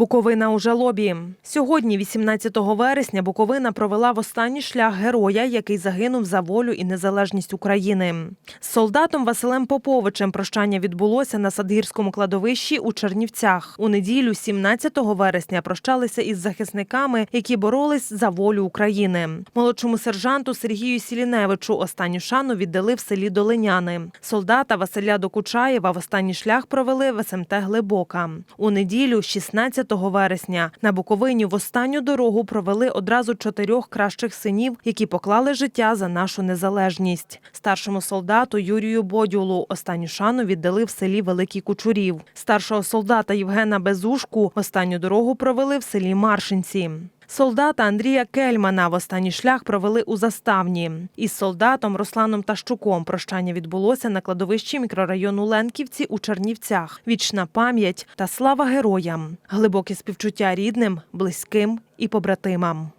Буковина у жалобі. Сьогодні, 18 вересня, Буковина провела в останній шлях героя, який загинув за волю і незалежність України. З солдатом Василем Поповичем прощання відбулося на Садгірському кладовищі у Чернівцях. У неділю, 17 вересня, прощалися із захисниками, які боролись за волю України. Молодшому сержанту Сергію Сіліневичу останню шану віддали в селі Долиняни. Солдата Василя Докучаєва в останній шлях провели в СМТ Глибока. У неділю, 16 вересня, на Буковині в останню дорогу провели одразу чотирьох кращих синів, які поклали життя за нашу незалежність. Старшому солдату Юрію Бодюлу останню шану віддали в селі Великий Кучурів. Старшого солдата Євгена Безушку останню дорогу провели в селі Маршинці. Солдата Андрія Кельмана в останній шлях провели у заставні. Із солдатом Русланом Тащуком прощання відбулося на кладовищі мікрорайону Ленківці у Чернівцях. Вічна пам'ять та слава героям, глибоке співчуття рідним, близьким і побратимам.